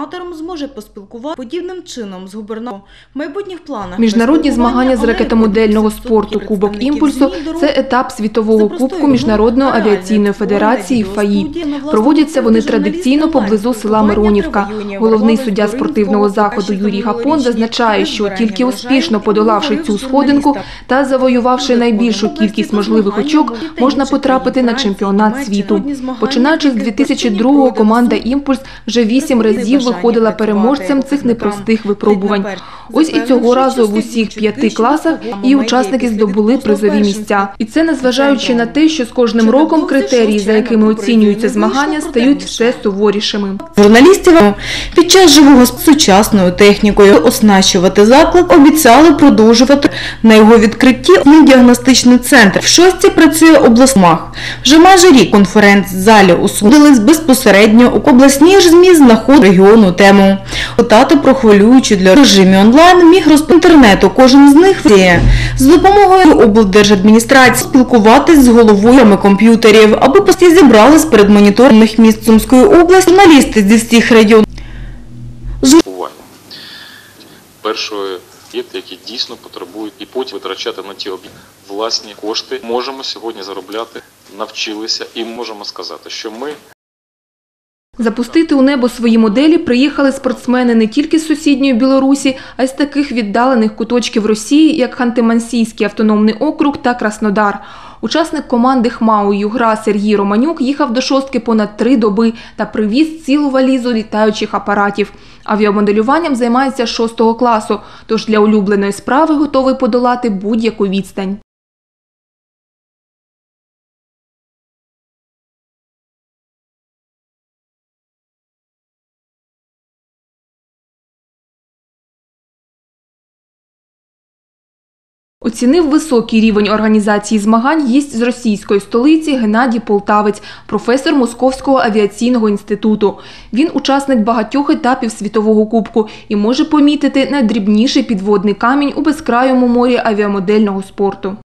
Автором зможе поспілкувати подібним чином з губернатором майбутніх планах. Міжнародні змагання з ракетомодельного спорту Кубок імпульсу це етап світового кубку Міжнародної авіаційної федерації ФАІ. Проводяться вони традиційно поблизу села Миронівка. Головний суддя спортивного заходу Юрій Гапон зазначає, що тільки успішно подолавши цю сходинку та завоювавши найбільшу кількість можливих очок, можна потрапити на чемпіонат світу. Починаючи з які 2002-го, команда. Імпульс вже вісім разів виходила переможцем цих непростих випробувань. Ось і цього разу в усіх п'яти класах і учасники здобули призові місця. І це незважаючи на те, що з кожним роком критерії, за якими оцінюються змагання, стають все суворішими. Журналістів під час живого з сучасною технікою оснащувати заклад обіцяли продовжувати на його відкритті діагностичний центр. В шості працює обласмах. Вже майже рік конференц-залі усунулись безпосередньо у обласній ж ЗМІ знаходить регіону тему. Питати про хвилюючу для режимі онлайн міг розп інтернету. Кожен з них вдіє. з допомогою облдержадміністрації спілкуватись з головою комп'ютерів, аби пості зібрались перед моніторних міст Сумської області журналісти зі всіх уваги. Першої об'єкти, які дійсно потребують і потім витрачати на ті об'єкти власні кошти, можемо сьогодні заробляти, навчилися і можемо сказати, що ми Запустити у небо свої моделі приїхали спортсмени не тільки з сусідньої Білорусі, а й з таких віддалених куточків Росії, як Ханти-Мансійський автономний округ та Краснодар. Учасник команди ХМАУ Югра Сергій Романюк їхав до шостки понад три доби та привіз цілу валізу літаючих апаратів. Авіамоделюванням займається шостого класу, тож для улюбленої справи готовий подолати будь-яку відстань. Оцінив високий рівень організації змагань гість з російської столиці Геннадій Полтавець, професор Московського авіаційного інституту. Він учасник багатьох етапів світового кубку і може помітити найдрібніший підводний камінь у безкрайому морі авіамодельного спорту.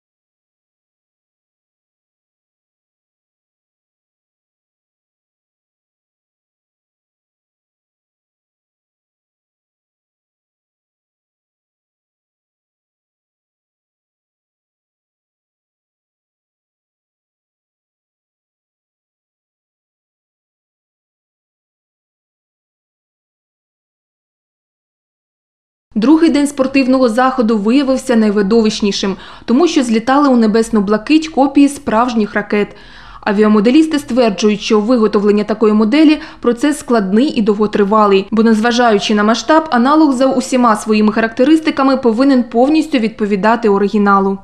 Другий день спортивного заходу виявився найвидовищнішим, тому що злітали у небесну блакить копії справжніх ракет. Авіамоделісти стверджують, що виготовлення такої моделі процес складний і довготривалий, бо, незважаючи на масштаб, аналог за усіма своїми характеристиками повинен повністю відповідати оригіналу.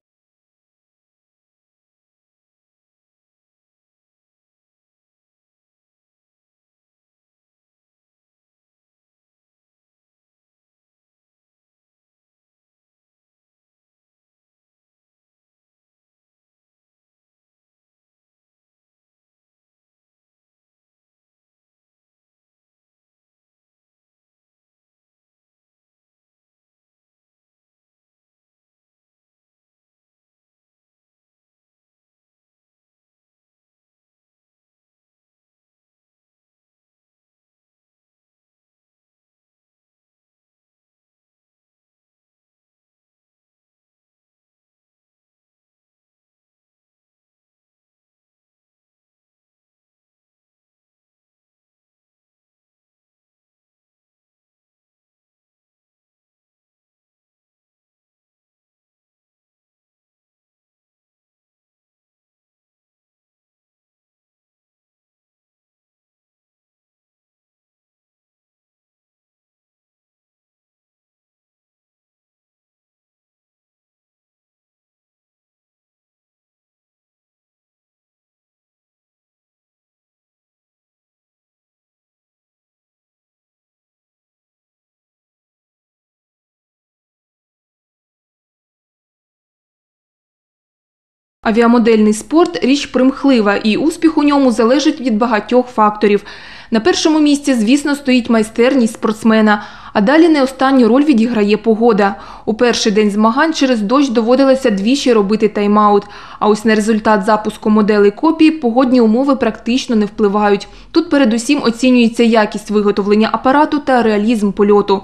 Авіамодельний спорт – річ примхлива, і успіх у ньому залежить від багатьох факторів. На першому місці, звісно, стоїть майстерність спортсмена, А далі не останню роль відіграє погода. У перший день змагань через дощ доводилося двічі робити тайм-аут. А ось на результат запуску моделей копії погодні умови практично не впливають. Тут передусім оцінюється якість виготовлення апарату та реалізм польоту.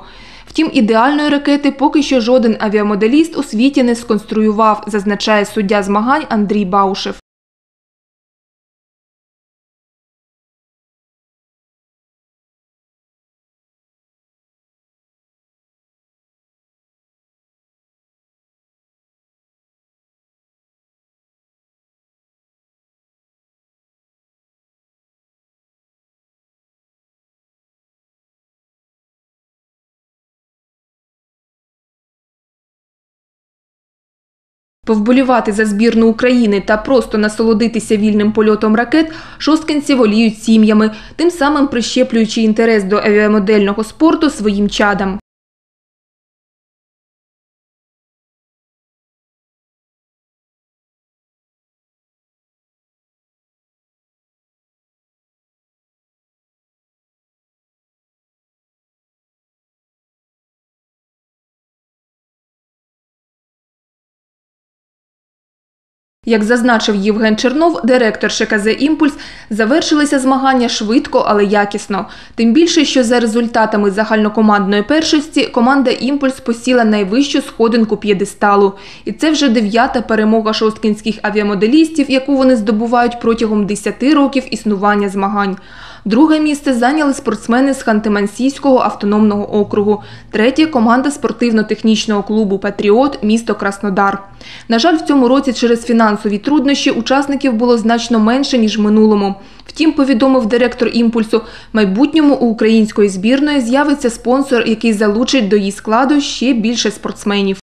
Втім, ідеальної ракети поки що жоден авіамоделіст у світі не сконструював, зазначає суддя змагань Андрій Баушев. Повболівати за збірну України та просто насолодитися вільним польотом ракет шосткинці воліють сім'ями, тим самим прищеплюючи інтерес до авіамодельного спорту своїм чадам. Як зазначив Євген Чернов, директор ШКЗ «Імпульс», завершилися змагання швидко, але якісно. Тим більше, що за результатами загальнокомандної першості команда «Імпульс» посіла найвищу сходинку п'єдесталу. І це вже дев'ята перемога шосткінських авіамоделістів, яку вони здобувають протягом 10 років існування змагань. Друге місце зайняли спортсмени з Ханти-Мансійського автономного округу. Третє – команда спортивно-технічного клубу «Патріот» місто Краснодар. На жаль, в цьому році через фінансові труднощі учасників було значно менше, ніж в минулому. Втім, повідомив директор «Імпульсу», майбутньому у української збірної з'явиться спонсор, який залучить до її складу ще більше спортсменів.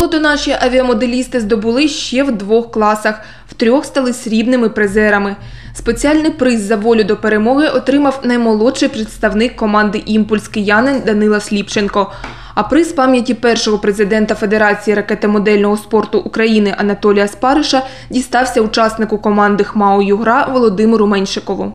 Золото наші авіамоделісти здобули ще в двох класах. В трьох стали срібними призерами. Спеціальний приз за волю до перемоги отримав наймолодший представник команди «Імпульс» киянин Данила Сліпченко. А приз пам'яті першого президента Федерації ракетомодельного спорту України Анатолія Спариша дістався учаснику команди ХМАУ Югра Володимиру Меншикову.